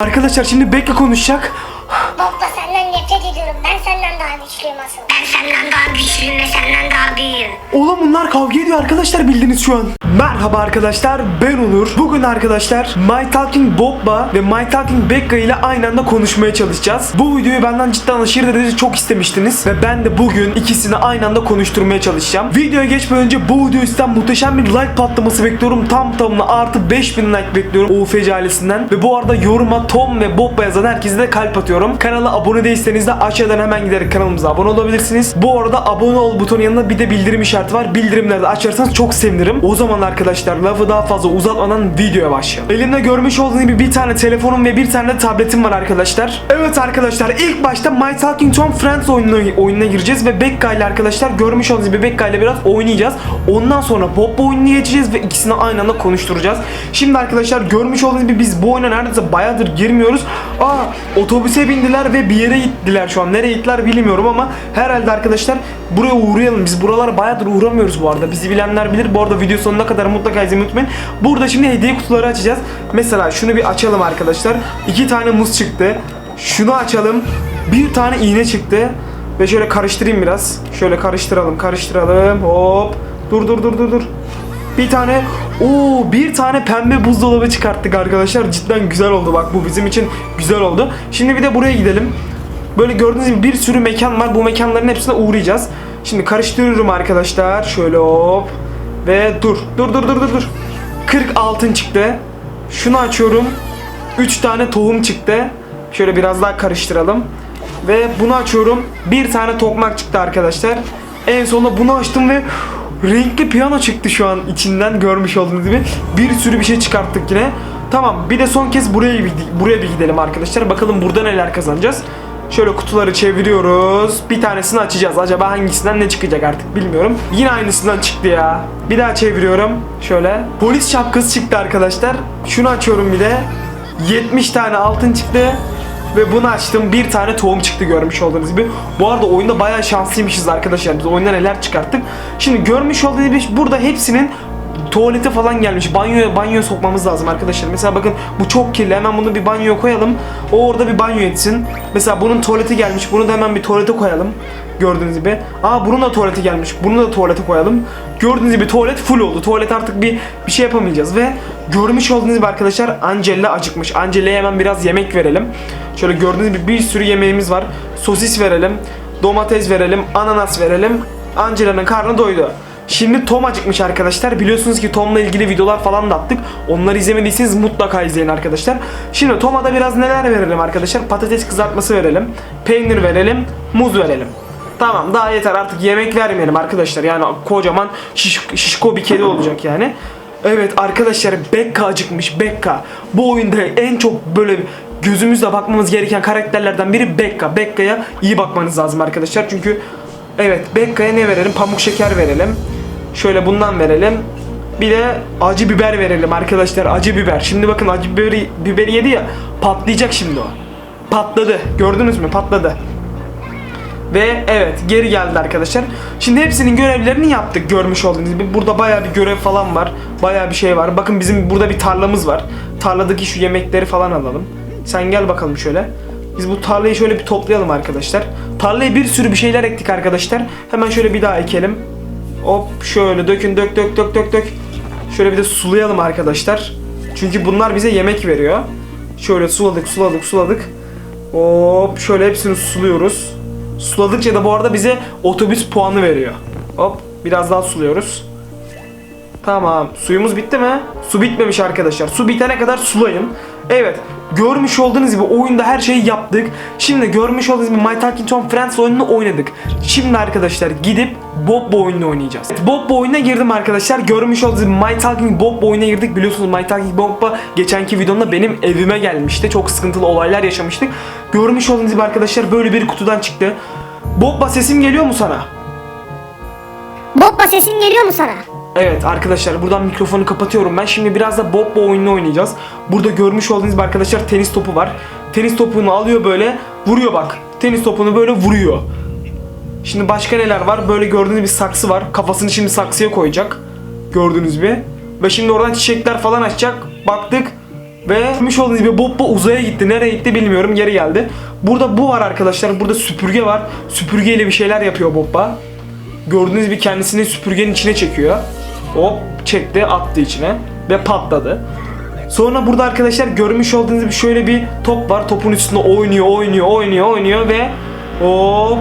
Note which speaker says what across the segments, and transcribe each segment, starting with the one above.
Speaker 1: Arkadaşlar şimdi Bekka konuşacak.
Speaker 2: Nefret ediyorum. Ben senden daha güçlüyüm asıl. Ben senden daha güçlüyüm ve senden daha büyüğüm.
Speaker 1: Oğlum bunlar kavga ediyor arkadaşlar bildiniz şu an. Merhaba arkadaşlar ben Onur. Bugün arkadaşlar My Talking Bobba ve My Talking Bekka ile aynı anda konuşmaya çalışacağız. Bu videoyu benden cidden aşırı derecede çok istemiştiniz. Ve ben de bugün ikisini aynı anda konuşturmaya çalışacağım. Videoya geçmeden önce bu video üstten muhteşem bir like patlaması bekliyorum. Tam tamına artı 5000 like bekliyorum UFC ailesinden. Ve bu arada yoruma Tom ve Bobba yazan herkese de kalp atıyorum. Kanala abone değilseniz de aşağıdan hemen giderek kanalımıza abone olabilirsiniz. Bu arada abone ol butonu yanında bir de bildirim işareti var. Bildirimleri de açarsanız çok sevinirim. O zaman arkadaşlar lafı daha fazla uzatmadan videoya başlayalım. Elimde görmüş olduğunuz gibi bir tane telefonum ve bir tane tabletim var arkadaşlar. Evet arkadaşlar ilk başta My Talking Tom Friends oyununa, oyununa gireceğiz ve Bekka ile arkadaşlar görmüş olduğunuz gibi Bekka ile biraz oynayacağız. Ondan sonra Pop oyununa geçeceğiz ve ikisini aynı anda konuşturacağız. Şimdi arkadaşlar görmüş olduğunuz gibi biz bu oyuna neredeyse bayağıdır girmiyoruz. Aa otobüse bindiler ve bir yere gittiler şu an. Nereye gittiler bilmiyorum ama herhalde arkadaşlar buraya uğrayalım. Biz buralara bayağıdır uğramıyoruz bu arada. Bizi bilenler bilir. Bu arada video sonuna kadar mutlaka izlemeyi unutmayın. Burada şimdi hediye kutuları açacağız. Mesela şunu bir açalım arkadaşlar. İki tane muz çıktı. Şunu açalım. Bir tane iğne çıktı. Ve şöyle karıştırayım biraz. Şöyle karıştıralım, karıştıralım. Hop. Dur dur dur dur dur. Bir tane o bir tane pembe buzdolabı çıkarttık arkadaşlar. Cidden güzel oldu bak bu bizim için güzel oldu. Şimdi bir de buraya gidelim. Böyle gördüğünüz gibi bir sürü mekan var. Bu mekanların hepsine uğrayacağız. Şimdi karıştırıyorum arkadaşlar. Şöyle hop. Ve dur. Dur dur dur dur dur. 40 altın çıktı. Şunu açıyorum. 3 tane tohum çıktı. Şöyle biraz daha karıştıralım. Ve bunu açıyorum. Bir tane tokmak çıktı arkadaşlar. En sonunda bunu açtım ve renkli piyano çıktı şu an içinden görmüş olduğunuz gibi. Bir sürü bir şey çıkarttık yine. Tamam bir de son kez buraya buraya bir gidelim arkadaşlar. Bakalım burada neler kazanacağız. Şöyle kutuları çeviriyoruz. Bir tanesini açacağız. Acaba hangisinden ne çıkacak artık bilmiyorum. Yine aynısından çıktı ya. Bir daha çeviriyorum. Şöyle. Polis şapkası çıktı arkadaşlar. Şunu açıyorum bir de. 70 tane altın çıktı. Ve bunu açtım. Bir tane tohum çıktı görmüş olduğunuz gibi. Bu arada oyunda bayağı şanslıymışız arkadaşlar. Biz oyunda neler çıkarttık. Şimdi görmüş olduğunuz gibi burada hepsinin tuvalete falan gelmiş. Banyoya banyoya sokmamız lazım arkadaşlar. Mesela bakın bu çok kirli. Hemen bunu bir banyoya koyalım. O orada bir banyo etsin. Mesela bunun tuvaleti gelmiş. Bunu da hemen bir tuvalete koyalım. Gördüğünüz gibi. Aa bunun da tuvaleti gelmiş. Bunu da tuvalete koyalım. Gördüğünüz gibi tuvalet full oldu. Tuvalet artık bir bir şey yapamayacağız ve görmüş olduğunuz gibi arkadaşlar Angela acıkmış. Angela'ya hemen biraz yemek verelim. Şöyle gördüğünüz gibi bir sürü yemeğimiz var. Sosis verelim. Domates verelim. Ananas verelim. Angela'nın karnı doydu. Şimdi Tom acıkmış arkadaşlar. Biliyorsunuz ki Tom'la ilgili videolar falan da attık. Onları izlemediyseniz mutlaka izleyin arkadaşlar. Şimdi Tom'a da biraz neler verelim arkadaşlar? Patates kızartması verelim. Peynir verelim. Muz verelim. Tamam daha yeter artık yemek vermeyelim arkadaşlar. Yani kocaman şiş, şişko bir kedi olacak yani. Evet arkadaşlar Bekka acıkmış Bekka. Bu oyunda en çok böyle gözümüzle bakmamız gereken karakterlerden biri Bekka. Bekka'ya iyi bakmanız lazım arkadaşlar. Çünkü evet Bekka'ya ne verelim? Pamuk şeker verelim. Şöyle bundan verelim. Bir de acı biber verelim arkadaşlar. Acı biber. Şimdi bakın acı biberi, biberi yedi ya patlayacak şimdi o. Patladı. Gördünüz mü? Patladı. Ve evet geri geldi arkadaşlar. Şimdi hepsinin görevlerini yaptık görmüş olduğunuz gibi. Burada baya bir görev falan var. Baya bir şey var. Bakın bizim burada bir tarlamız var. Tarladaki şu yemekleri falan alalım. Sen gel bakalım şöyle. Biz bu tarlayı şöyle bir toplayalım arkadaşlar. Tarlaya bir sürü bir şeyler ektik arkadaşlar. Hemen şöyle bir daha ekelim. Hop şöyle dökün dök dök dök dök dök. Şöyle bir de sulayalım arkadaşlar. Çünkü bunlar bize yemek veriyor. Şöyle suladık suladık suladık. Hop şöyle hepsini suluyoruz. Suladıkça da bu arada bize otobüs puanı veriyor. Hop biraz daha suluyoruz. Tamam suyumuz bitti mi? Su bitmemiş arkadaşlar. Su bitene kadar sulayın. Evet görmüş olduğunuz gibi oyunda her şeyi yaptık. Şimdi görmüş olduğunuz gibi My Talking Tom Friends oyununu oynadık. Şimdi arkadaşlar gidip Bob oyununu oynayacağız. Evet, Bob oyununa girdim arkadaşlar. Görmüş olduğunuz gibi My Talking Bob oyununa girdik. Biliyorsunuz My Talking Bob'la geçenki videomda benim evime gelmişti. Çok sıkıntılı olaylar yaşamıştık. Görmüş olduğunuz gibi arkadaşlar böyle bir kutudan çıktı. Bobba sesim geliyor mu sana?
Speaker 2: Baba sesin geliyor mu sana?
Speaker 1: Evet arkadaşlar buradan mikrofonu kapatıyorum ben. Şimdi biraz da Bobba oyununu oynayacağız. Burada görmüş olduğunuz gibi arkadaşlar tenis topu var. Tenis topunu alıyor böyle vuruyor bak. Tenis topunu böyle vuruyor. Şimdi başka neler var? Böyle gördüğünüz bir saksı var. Kafasını şimdi saksıya koyacak. Gördüğünüz gibi. Ve şimdi oradan çiçekler falan açacak. Baktık. Ve görmüş olduğunuz gibi Bobba uzaya gitti. Nereye gitti bilmiyorum. Geri geldi. Burada bu var arkadaşlar. Burada süpürge var. Süpürgeyle bir şeyler yapıyor Bobba. Gördüğünüz gibi kendisini süpürgenin içine çekiyor. Hop çekti attı içine ve patladı. Sonra burada arkadaşlar görmüş olduğunuz gibi şöyle bir top var. Topun üstünde oynuyor, oynuyor, oynuyor, oynuyor ve hop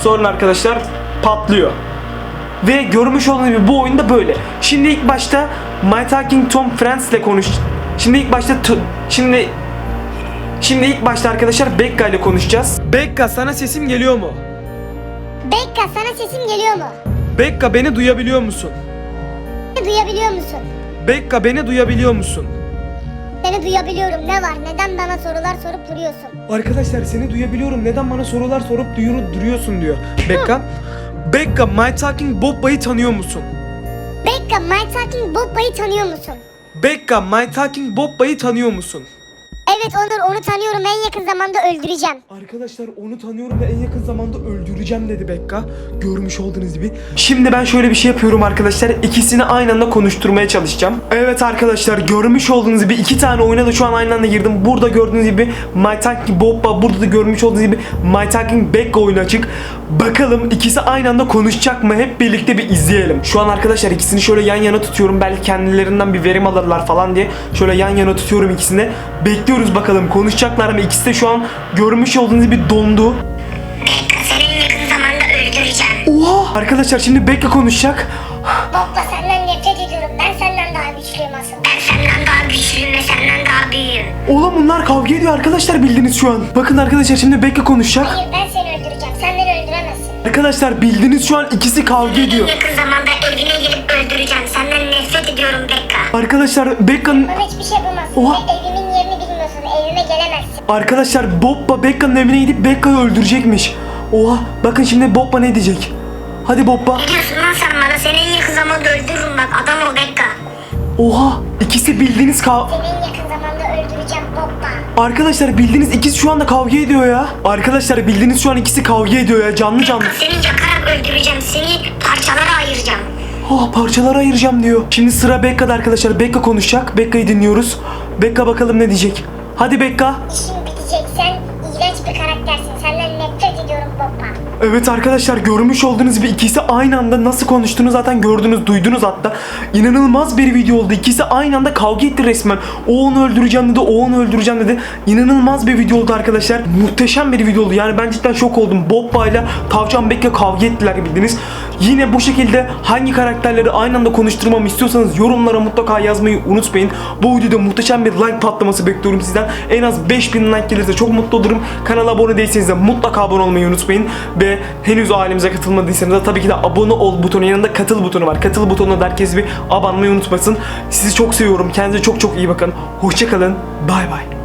Speaker 1: sonra arkadaşlar patlıyor. Ve görmüş olduğunuz gibi bu oyunda böyle. Şimdi ilk başta My Talking Tom Friends ile konuş. Şimdi ilk başta şimdi Şimdi ilk başta arkadaşlar Bekka ile konuşacağız. Bekka sana sesim geliyor mu?
Speaker 2: Bekka sana sesim geliyor mu?
Speaker 1: Bekka beni duyabiliyor musun?
Speaker 2: Beni duyabiliyor musun?
Speaker 1: Bekka beni duyabiliyor musun?
Speaker 2: Seni duyabiliyorum. Ne var? Neden bana sorular sorup duruyorsun?
Speaker 1: Arkadaşlar seni duyabiliyorum. Neden bana sorular sorup duyuru- duruyorsun diyor. Bekka. Bekka My Talking Bobba'yı tanıyor musun?
Speaker 2: Bekka, My Talking Bobba'yı tanıyor musun?
Speaker 1: Bekka My Talking Bobba'yı tanıyor musun?
Speaker 2: Evet Onur, onu tanıyorum. En yakın zamanda öldüreceğim.
Speaker 1: Arkadaşlar onu tanıyorum ve en yakın zamanda öldüreceğim dedi Bekka. Görmüş olduğunuz gibi. Şimdi ben şöyle bir şey yapıyorum arkadaşlar. İkisini aynı anda konuşturmaya çalışacağım. Evet arkadaşlar görmüş olduğunuz gibi iki tane oyuna da şu an aynı anda girdim. Burada gördüğünüz gibi My Talking Bobba. Burada da görmüş olduğunuz gibi My Talking Bekka oyunu açık. Bakalım ikisi aynı anda konuşacak mı? Hep birlikte bir izleyelim. Şu an arkadaşlar ikisini şöyle yan yana tutuyorum. Belki kendilerinden bir verim alırlar falan diye. Şöyle yan yana tutuyorum ikisini. Bekliyoruz bakalım konuşacaklar mı? İkisi de şu an görmüş olduğunuz gibi dondu.
Speaker 2: Seni en yakın zamanda öldüreceğim.
Speaker 1: Oha! Arkadaşlar şimdi Bekka konuşacak.
Speaker 2: Bobba senden nefret ediyorum. Ben senden daha güçlüyüm asıl. Ben senden daha güçlüyüm ve senden daha büyüğüm.
Speaker 1: Oğlum bunlar kavga ediyor arkadaşlar bildiniz şu an. Bakın arkadaşlar şimdi Bekka konuşacak.
Speaker 2: Hayır ben seni öldüreceğim. Sen beni öldüremezsin.
Speaker 1: Arkadaşlar bildiniz şu an ikisi kavga ediyor.
Speaker 2: yakın zamanda evine gelip öldüreceğim. Senden nefret ediyorum Bekka.
Speaker 1: Arkadaşlar Bekka'nın...
Speaker 2: Bana hiçbir şey yapamazsın.
Speaker 1: Oha.
Speaker 2: Ve. Evime gelemezsin.
Speaker 1: Arkadaşlar Bobba Bekka'nın evine gidip Bekka'yı öldürecekmiş. Oha bakın şimdi Bobba ne diyecek. Hadi Bobba.
Speaker 2: Ne diyorsun lan sen bana? Seni en yakın zamanda öldürürüm bak. Adam ol Bekka.
Speaker 1: Oha ikisi bildiğiniz kav...
Speaker 2: Seni en yakın zamanda öldüreceğim Bobba.
Speaker 1: Arkadaşlar bildiğiniz ikisi şu anda kavga ediyor ya. Arkadaşlar bildiğiniz şu an ikisi kavga ediyor ya canlı canlı.
Speaker 2: Seni yakarak öldüreceğim. Seni parçalara ayıracağım.
Speaker 1: Oh parçalara ayıracağım diyor. Şimdi sıra Bekka'da arkadaşlar. Bekka konuşacak. Bekka'yı dinliyoruz. Bekka bakalım ne diyecek. Hadi Bekka. Evet arkadaşlar görmüş olduğunuz gibi ikisi aynı anda nasıl konuştuğunu zaten gördünüz, duydunuz hatta. İnanılmaz bir video oldu. İkisi aynı anda kavga etti resmen. O onu öldüreceğim dedi, o onu öldüreceğim dedi. İnanılmaz bir video oldu arkadaşlar. Muhteşem bir video oldu. Yani ben cidden şok oldum. Bobba ile Tavcan Bek'le kavga ettiler bildiniz. Yine bu şekilde hangi karakterleri aynı anda konuşturmamı istiyorsanız yorumlara mutlaka yazmayı unutmayın. Bu videoda muhteşem bir like patlaması bekliyorum sizden. En az 5000 like gelirse çok mutlu olurum. Kanala abone değilseniz de mutlaka abone olmayı unutmayın. Ve henüz ailemize katılmadıysanız da tabii ki de abone ol butonu yanında katıl butonu var. Katıl butonuna da herkes bir abanmayı unutmasın. Sizi çok seviyorum. Kendinize çok çok iyi bakın. Hoşçakalın. Bay bay.